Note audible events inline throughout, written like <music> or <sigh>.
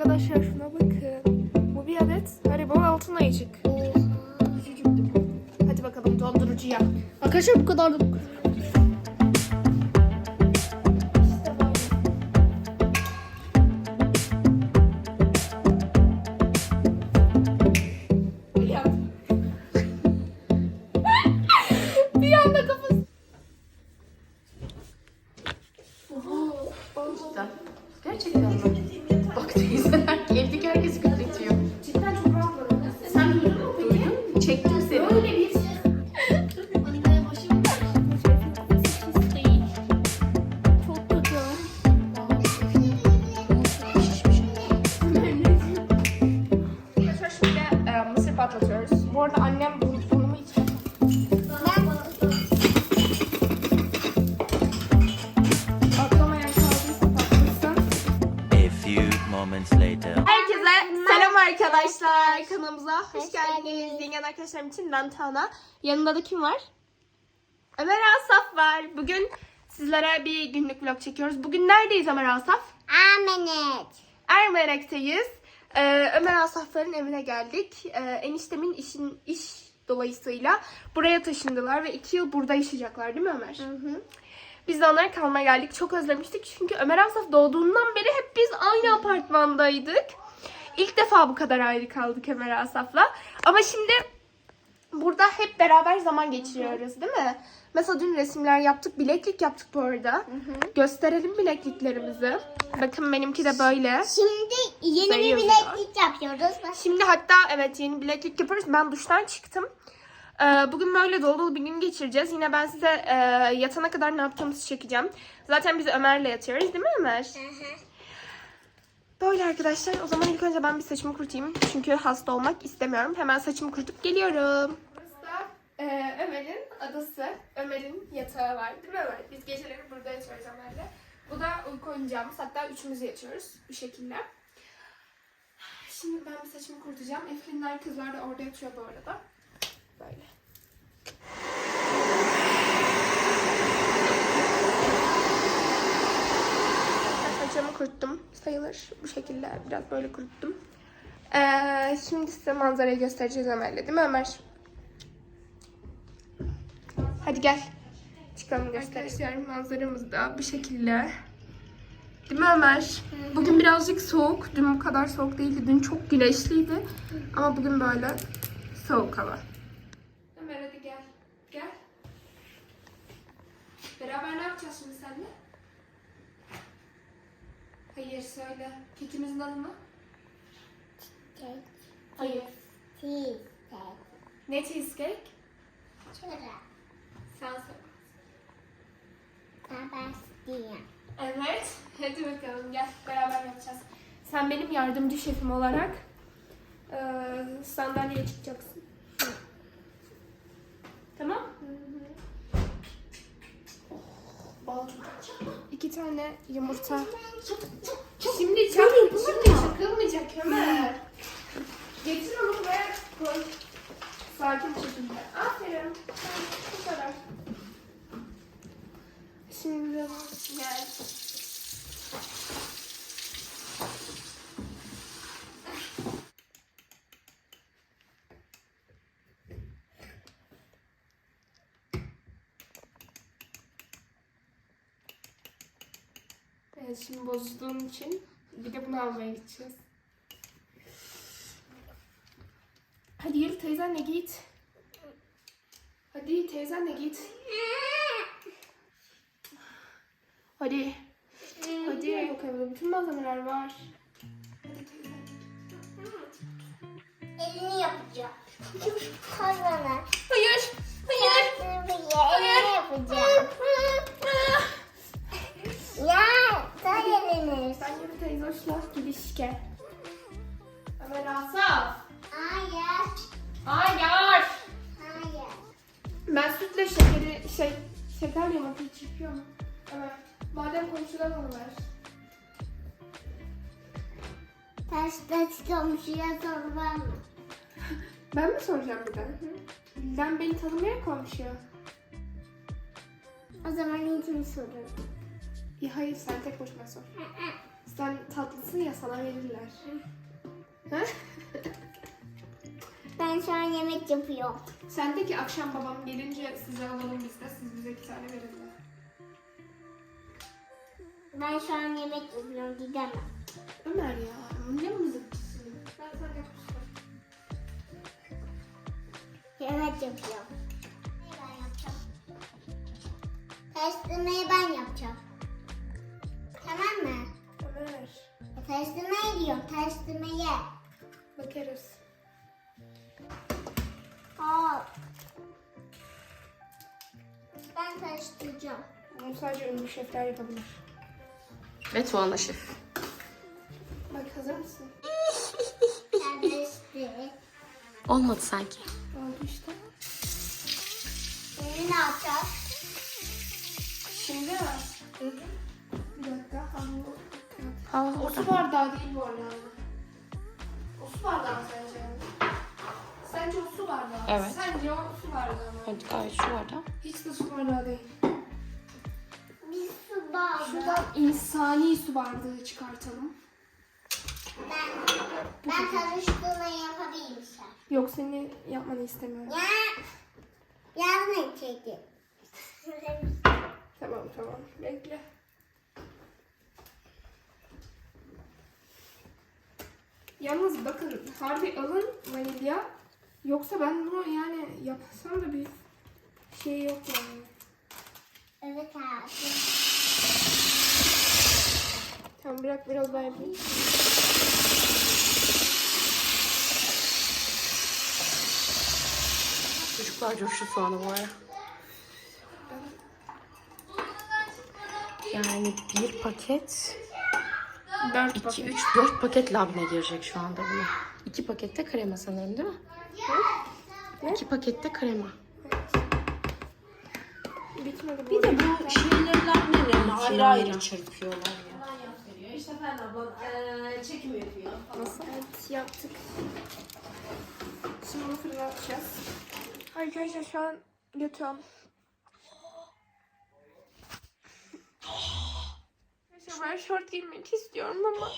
Arkadaşlar şuna bakın. Bu bir adet Haribo altın ayıcık. Hadi bakalım dondurucuya. Arkadaşlar bu kadar için ben Tana. Yanında da kim var? Ömer Asaf var. Bugün sizlere bir günlük vlog çekiyoruz. Bugün neredeyiz Ömer Asaf? Amenet. Ermenek'teyiz. Ee, Ömer Asafların evine geldik. Ee, eniştemin işin iş dolayısıyla buraya taşındılar ve iki yıl burada yaşayacaklar değil mi Ömer? Biz de onlara kalmaya geldik. Çok özlemiştik çünkü Ömer Asaf doğduğundan beri hep biz aynı apartmandaydık. İlk defa bu kadar ayrı kaldık Ömer Asaf'la. Ama şimdi burada hep beraber zaman geçiriyoruz değil mi? Mesela dün resimler yaptık, bileklik yaptık bu arada. Gösterelim bilekliklerimizi. Bakın benimki de böyle. Şimdi yeni bir Sayıyoruz. bileklik yapıyoruz. Şimdi hatta evet yeni bileklik yapıyoruz. Ben duştan çıktım. Ee, bugün böyle dolu dolu bir gün geçireceğiz. Yine ben size e, yatana kadar ne yaptığımızı çekeceğim. Zaten biz Ömer'le yatıyoruz değil mi Ömer? Böyle arkadaşlar. O zaman ilk önce ben bir saçımı kurutayım. Çünkü hasta olmak istemiyorum. Hemen saçımı kurutup geliyorum. Burası da e, Ömer'in adası. Ömer'in yatağı var değil mi Ömer? Biz geceleri burada yatıyoruz Ömer'le. Bu da uyku oyuncağımız. Hatta üçümüz yatıyoruz bu şekilde. Şimdi ben bir saçımı kurutacağım. Eflinler kızlar da orada yatıyor bu arada. Böyle. Saçımı kuruttum sayılır. Bu şekilde biraz böyle kuruttum. Ee, şimdi size manzarayı göstereceğiz Ömer'le değil mi Ömer? Hadi gel. Çıkalım. Arkadaşlar manzaramız da bu şekilde. Değil mi Ömer? Bugün birazcık soğuk. Dün bu kadar soğuk değildi. Dün çok güneşliydi. Ama bugün böyle soğuk hava. Ömer hadi gel. Gel. Beraber ne yapacağız şimdi seninle? Hayır söyle. Kekimizin adı ne? Hayır. Ne cheesecake? Sen söyle. Evet. Hadi bakalım gel. Beraber yapacağız. Sen benim yardımcı şefim olarak eee sandalyeye çıkacaksın. Tamam? Bal İki tane yumurta. Şimdi çak, şimdi çakılmayacak Ömer. Getir onu buraya koy. Sakin şekilde. Aferin. Bu kadar. Şimdi gel. Şimdi bozduğun için bir de bunu almaya gideceğiz. Hadi yürü teyzenle git. Hadi teyzenle git. Hadi. Hadi yok evde bütün malzemeler var. Elini yapacağım. Bana. Hayır. Hayır. Elini yapacağım. Sen yürü teyze hoşla gidişke. Ömer Asaf. Hayır. Hayır. Hayır. Ben sütle şekeri şey şeker yumurtayı çırpıyorum. Evet. Madem komşudan onu ver. Taşta komşuya sormam mı? <laughs> Ben mi soracağım bir de? Ben beni tanımaya komşu. O zaman için sorarım. Ya hayır sen tek başına sor. Sen tatlısın ya sana verirler. Ben şu an yemek yapıyorum. Sen de ki akşam babam gelince size alalım biz de siz bize iki tane verirler. Ben şu an yemek yapıyorum. Gidemem. Ömer ya ne mızıkçısın? Ben sana yapmıştım. Yemek yapıyorum. Ben yapacağım. Karıştırmayı ben yapacağım. Tamam mı? Ömer. Karıştırmayı diyorum. Karıştırmayı. Bakarız. Aa. Ben karıştıracağım. Bunu sadece ünlü şefler yapabilir. Ve Tuana Şef. Bak hazır mısın? Karıştır. Olmadı sanki. Oldu işte. Şimdi ne yapacağız? Şimdi bir dakika. Hamur. Aa, O su bardağı değil bu arada. O su bardağı mı sence? Sence o su bardağı. Evet. Sence o su bardağı mı? Evet, gayet şu var da. Hiç de su bardağı değil. Bir su bardağı. Şuradan insani su bardağı çıkartalım. Ben, ben karıştırmayı yapabilirim sen. Yok seni yapmanı istemiyorum. Ya. Yardım edecektim. <laughs> Tamam tamam bekle. Yalnız bakın harbi alın vanilya. Yoksa ben bunu yani yapsam da bir şey yok yani. Evet abi. Tamam bırak biraz daha yapayım. Çocuklar coştu soğanı bu ara. Yani bir paket, Dört iki, paket. üç, dört paket labne girecek şu anda buna. İki pakette krema sanırım değil mi? İki pakette krema. Bitmedi. Bir de bu şeyleri labneleri ayrı ayrı çırpıyorlar ya. İşte Ferhan ablan eee, çekim yapıyor. Nasıl? Evet yaptık. Şimdi bunu fırına atacağız. Arkadaşlar şu an yatıyorum. Ben şort giymek istiyorum ama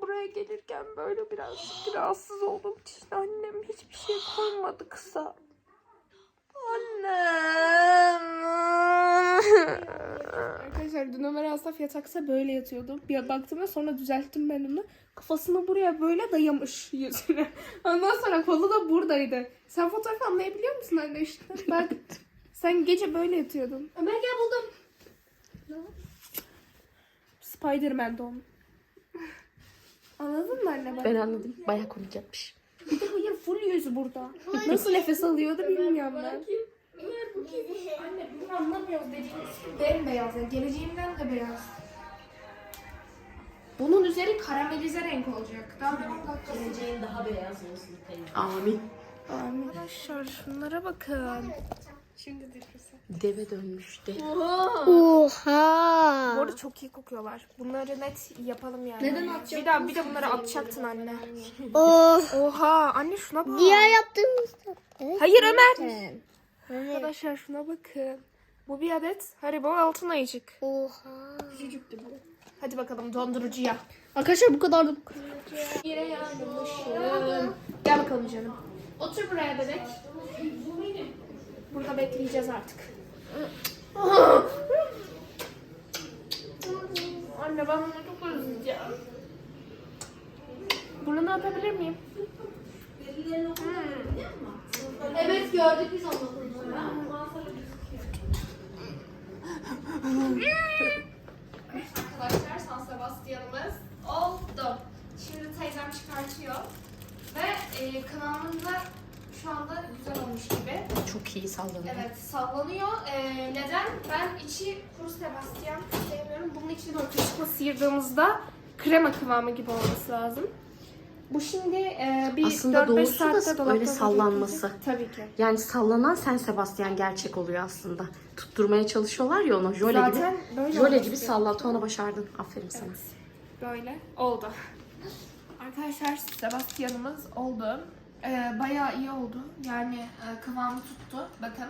buraya gelirken böyle biraz rahatsız oldum. İşte annem hiçbir şey koymadı kısa. Annem. Arkadaşlar dün Ömer Asaf yataksa böyle yatıyordu. Bir baktım ve sonra düzelttim ben onu. Kafasını buraya böyle dayamış yüzüne. Ondan sonra kolu da buradaydı. Sen fotoğrafı anlayabiliyor musun anne işte? Bak sen gece böyle yatıyordun. Ömer gel buldum. Spiderman don. Anladın mı anne bak? Ben anladım. Bayağı komik yapmış. Bir de hayır full yüzü burada. Nasıl nefes alıyordu bilmiyorum ben. Anne bunu anlamıyoruz dediğiniz bembeyaz. Yani geleceğimden de beyaz. Bunun üzeri karamelize renk olacak. Daha bir 10 dakika Geleceğin daha beyaz olsun teyze. Amin. Arkadaşlar şunlara bakın. Şimdi fırsat. Deve dönmüş de. Oha. Bu arada çok iyi kokuyorlar. Bunları net yapalım yani. Neden atacaksın? Bir daha bir de bunları atacaktın anne. Oh. Oha anne şuna bak. Diğer yaptığımızda. Evet. Hayır Ömer. Evet. Arkadaşlar şuna bakın. Bu bir adet Haribo altın ayıcık. Oha. Küçücüktü bu. Hadi bakalım dondurucuya. Arkadaşlar bu kadar da Yine yanmışım. Gel bakalım canım. Otur buraya bebek. Burada bekleyeceğiz artık. Anne ben bunu çok özleyeceğim. Bunu yapabilir miyim? Evet gördük biz onu. Arkadaşlar San Sebastian'ımız oldu. Şimdi teyzem çıkartıyor. Ve e, kanalımızda şu anda güzel olmuş gibi. Çok iyi sallanıyor. Evet sallanıyor. E, neden? Ben içi kuru Sebastian sevmiyorum. Bunun içini böyle kaşıkla sıyırdığımızda krema kıvamı gibi olması lazım. Bu şimdi e, bir Aslında 4-5 doğrusu da saatte dolapta öyle sallanması. bekleyecek. Tabii ki. Yani sallanan Sen Sebastian gerçek oluyor aslında. Tutturmaya çalışıyorlar ya onu jöle Zaten gibi. böyle Jöle olması gibi gerekiyor. sallat ona başardın. Aferin sana. Böyle oldu. <laughs> Arkadaşlar Sebastian'ımız oldu. Ee, bayağı iyi oldu. Yani e, kıvamı tuttu. Bakın.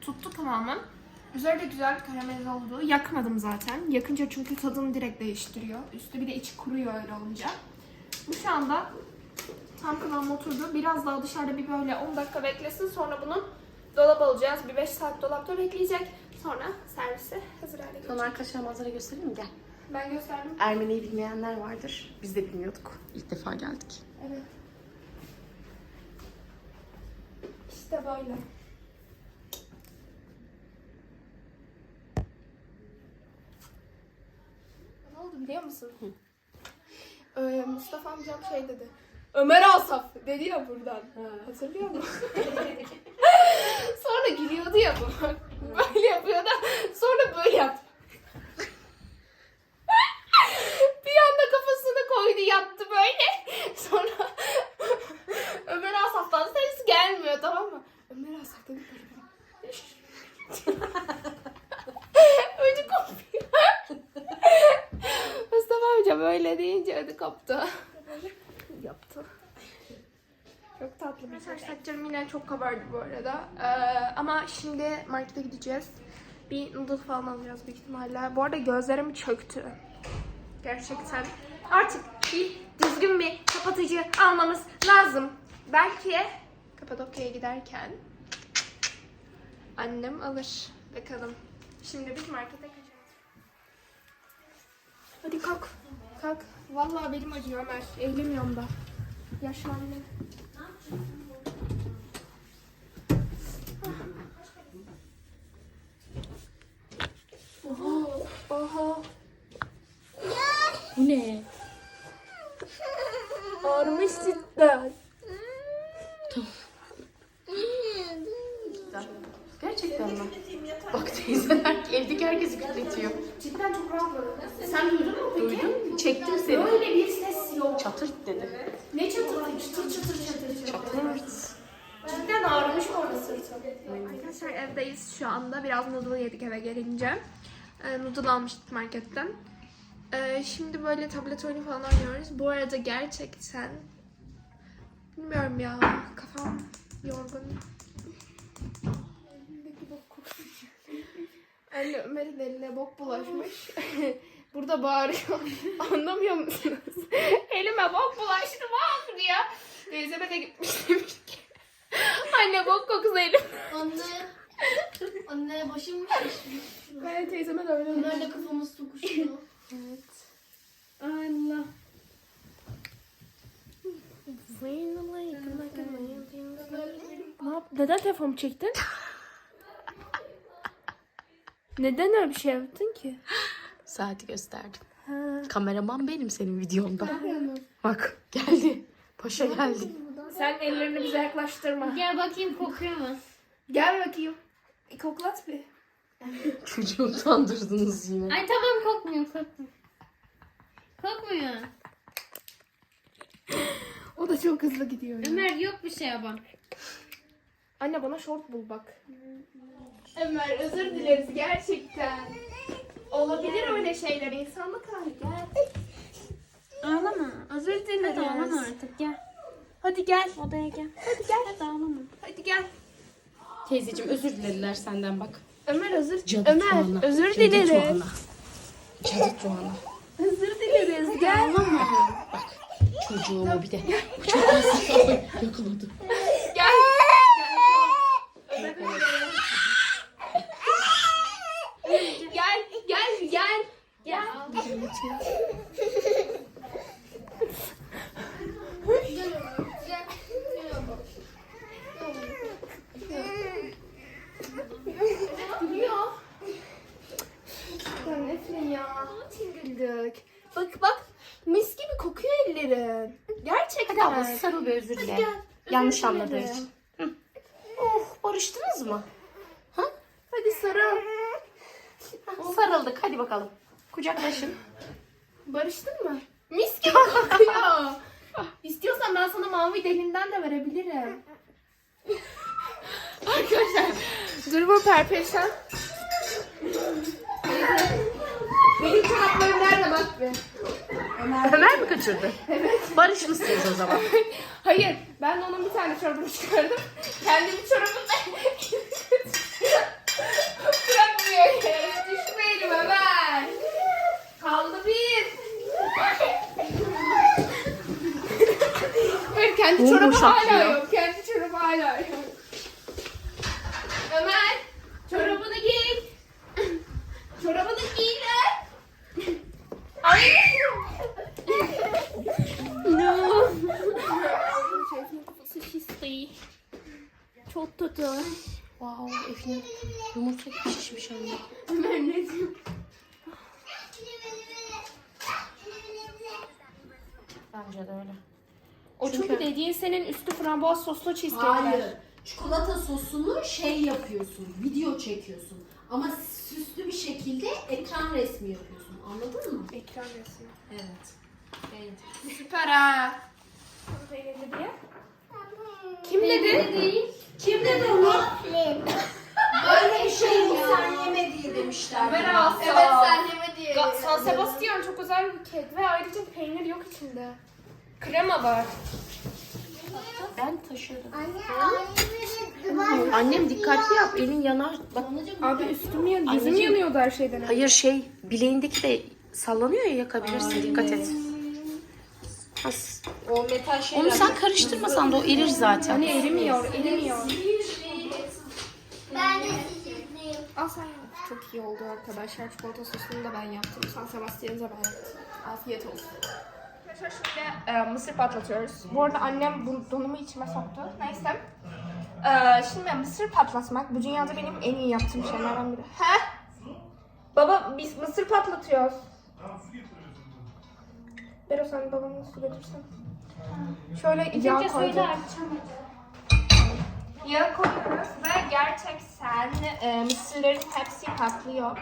Tuttu kıvamı. Üzeri de güzel karamelize oldu. Yakmadım zaten. Yakınca çünkü tadını direkt değiştiriyor. Üstü bir de içi kuruyor öyle olunca. Bu şu anda tam kıvamı oturdu. Biraz daha dışarıda bir böyle 10 dakika beklesin. Sonra bunu dolap alacağız. Bir 5 saat dolapta bekleyecek. Sonra servise hazır hale gelecek. Sana arkadaşlar manzara göstereyim mi? Gel. Ben gösterdim. Ermeni'yi bilmeyenler vardır. Biz de bilmiyorduk. İlk defa geldik. Evet. İşte böyle. Ne oldu biliyor musun? Ee, Mustafa amcam şey dedi. Ömer Asaf dedi ya buradan. Hatırlıyor musun? <laughs> Sonra gülüyordu ya bu. <laughs> Böyle yapıyordu. Sonra böyle yaptı. bir anda kafasını koydu yattı böyle. Sonra Ömer Asaf'tan ses gelmiyor tamam mı? Ömer Asaf dedi böyle. ödü kopuyor. Mustafa amca böyle koptu. Yaptı. Çok tatlı bir Saç saçlarım yine çok kabardı bu arada. Ee, ama şimdi markete gideceğiz. Bir noodle falan alacağız büyük ihtimalle. Bu arada gözlerim çöktü. Gerçekten. Artık bir düzgün bir kapatıcı almamız lazım. Belki Kapadokya'ya giderken annem alır. Bakalım. Şimdi biz markete kaçacağız. Hadi kalk. Kalk. Vallahi belim acıyor Ömer. Eğilemiyorum da. Yaşlı annem. Oha. Oha. Bu ne? Ağrımış cidden. Gerçekten mi? Bak teyzeler evdeki herkesi kütletiyor. Cidden çok rahatladım. Sen duydun mu. Çektim seni. Böyle bir ses yok. Çatırt dedi. Ne çatır? Çıtır çıtır çıtır. Çatırt. Cidden ağrımış orada sırtım. Arkadaşlar evdeyiz şu anda. Biraz noodle yedik eve gelince. Ee, noodle almıştık marketten. Ee, şimdi böyle tablet oyunu falan oynuyoruz. Bu arada gerçekten bilmiyorum ya kafam yorgun. Anne Ömer'in eline bok bulaşmış. Burada bağırıyor. <laughs> Anlamıyor musunuz? <laughs> Elime bok bulaştı bak diyor. Teyzeme de gitmiş demiş ki. <laughs> Anne bok kokusu elim. Anne. Anne başım mı şişmiş? Ben teyzeme de öyle dedim. Ömer'le kafamız tokuşuyor. Evet. Allah. Ne yap? Neden telefonumu çektin? Neden öyle bir şey yaptın ki? Saati gösterdim. Ha. Kameraman benim senin videonda. Bak geldi. Paşa geldi. Sen ellerini bize yaklaştırma. Gel bakayım kokuyor mu? Gel bakayım. E, koklat bir. <laughs> Çocuğu utandırdınız yine. Ay tamam kokmuyor kokmuyor. Kokmuyor. O da çok hızlı gidiyor. ya. Ömer yok bir şey ama. Anne bana şort bul bak. Ömer özür dileriz gerçekten. Olabilir öyle şeyler insanlık hali gel. Ağlama. Özür dileriz. Hadi ağlama artık gel. Hadi gel. Odaya gel. Hadi gel. Hadi ağlama. Hadi gel. Teyzeciğim özür dilediler senden bak. Ömer özür Cadı Ömer Tuana. özür Cadı dileriz. Tuana. Cadı Tuana. Özür dileriz gel. Çocuğumu bir de. Çok hızlı yakaladı. Gel. Gel, gel, gel. Gel. Gülüyor. Ya Nefrin ya. Güldük. Bak bak. Mis gibi kokuyor ellerin. Gerçekten. Hadi abla sarıl bir özür dile. gel. Özür Yanlış anladığı için. Hı. Oh barıştınız mı? Hadi sarıl. Sarıldık hadi bakalım. Kucaklaşın. Barıştın mı? Mis gibi <laughs> kokuyor. İstiyorsan ben sana mavi delinden de verebilirim. Arkadaşlar durumu perpeşen. Benim çoraplarım nerede bak be. Ömer, Ömer mi kaçırdı? <laughs> evet. Barış mısınız o zaman? <laughs> Hayır. Ben de onun bir tane çorabını çıkardım. Kendimi çorabımda <laughs> bırakmıyor. Düşmeyelim Ömer. Kaldı bir. Hayır kendi çorabı hala yok. Kendi çorabı hala yok. Efe'nin yumurta gibi şişmiş anne. Ömer ne diyor? Bence de öyle. O çünkü, dediğin senin üstü frambuaz soslu cheesecake. Hayır. Çikolata sosunu şey yapıyorsun, video çekiyorsun. Ama süslü bir şekilde ekran resmi yapıyorsun. Anladın mı? Ekran resmi. Evet. Süper ha. diye. Kim dedi? Kim dedi onu? Böyle bir şey mi sen yeme diye demişler. Merhaba. Evet sen yeme diye. Ga- San Sebastian çok özel bir kek ve ayrıca peynir yok içinde. Krema var. Ben taşıyorum. Anne Annem dikkatli yap. Elin yanar. Bak Abi üstüm yanıyor. Yüzüm Anneciğim. yanıyordu her şeyden. önce. hayır şey bileğindeki de sallanıyor ya yakabilirsin. Dikkat et. As. O metal şeyler. Onu sen karıştırmasan da o erir zaten. Hani erimiyor, erimiyor. Ben de sizinleyim. Al sen yap. Çok iyi oldu arkadaşlar. Çikolata sosunu da ben yaptım. San Sebastian'ı da ben yaptım. Afiyet olsun. Arkadaşlar şimdi e, mısır patlatıyoruz. Bu arada annem bu donumu içime soktu. Neyse. E, şimdi mısır patlatmak bu dünyada benim en iyi yaptığım şeylerden biri. He? Baba biz mısır patlatıyoruz. Bero sen babanın su götürsen. Şöyle yağ koyduk. Yağ koyuyoruz ve gerçekten e, mısırların hepsi patlıyor.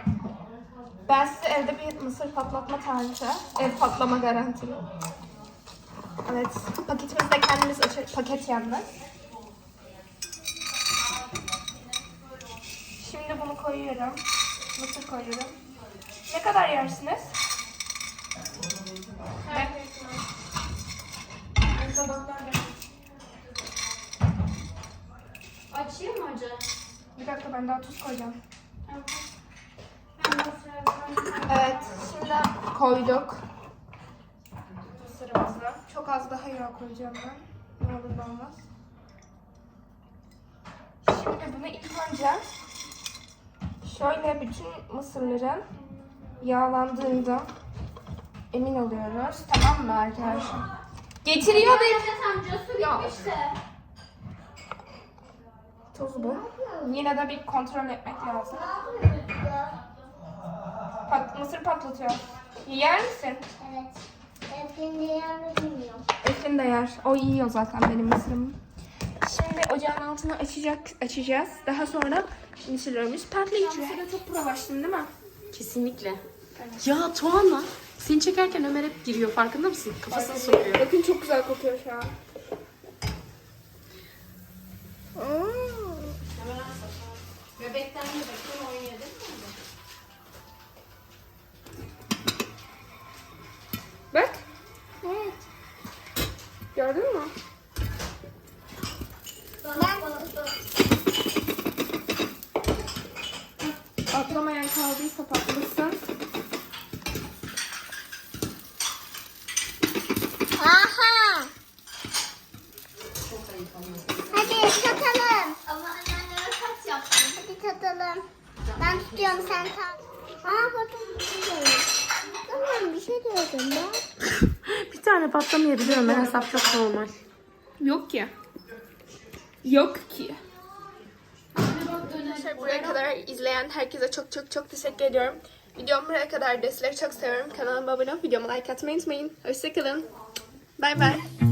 Ben size evde bir mısır patlatma tarifi, ev patlama garantili. Evet, paketimizi de kendimiz açıyoruz. Paket yalnız. Şimdi bunu koyuyorum. Mısır koyuyorum. Ne kadar yersiniz? Evet. Açayım mı acı? Bir dakika ben daha tuz koyacağım. Evet, şimdi koyduk. Mısırımızı. Çok az daha yağ koyacağım ben. Ne olur ne olmaz. Şimdi bunu ilk önce şöyle bütün mısırların yağlandığında emin oluyoruz. Tamam mı arkadaşlar? Getiriyor bir Evet amca su Yok. gitmişti. Tuz bu. Yine de bir kontrol etmek lazım. Pat, mısır patlatıyor. Yer misin? Evet. Hepsini yerini bilmiyorum. Eflin de yer. O yiyor zaten benim mısırımı. Şimdi ocağın altını açacak, açacağız. Daha sonra mısırlarımız patlayacak. Mısırda çok provaştın değil mi? Kesinlikle. Ya Tuana seni çekerken Ömer hep giriyor farkında mısın? Kafasını sokuyor. Bakın çok güzel kokuyor şu an. Bebekten bebekten değil mi? Bak. Evet. Gördün mü? Patlamayan kaldıysa patlasın. Tatalım. Ben tutuyorum sen tat. Aa bakın bir şey. Tamam bir şey diyordum ben. <coughs> bir tane patlamayabilir Ömer hesap çok normal. Yok ki. Yok ki. Arkadaşlar buraya kadar izleyen herkese çok çok çok teşekkür ediyorum. Videom buraya kadar sizleri çok seviyorum. Kanalıma abone olup videoma like atmayı unutmayın. Hoşçakalın. Bay bay.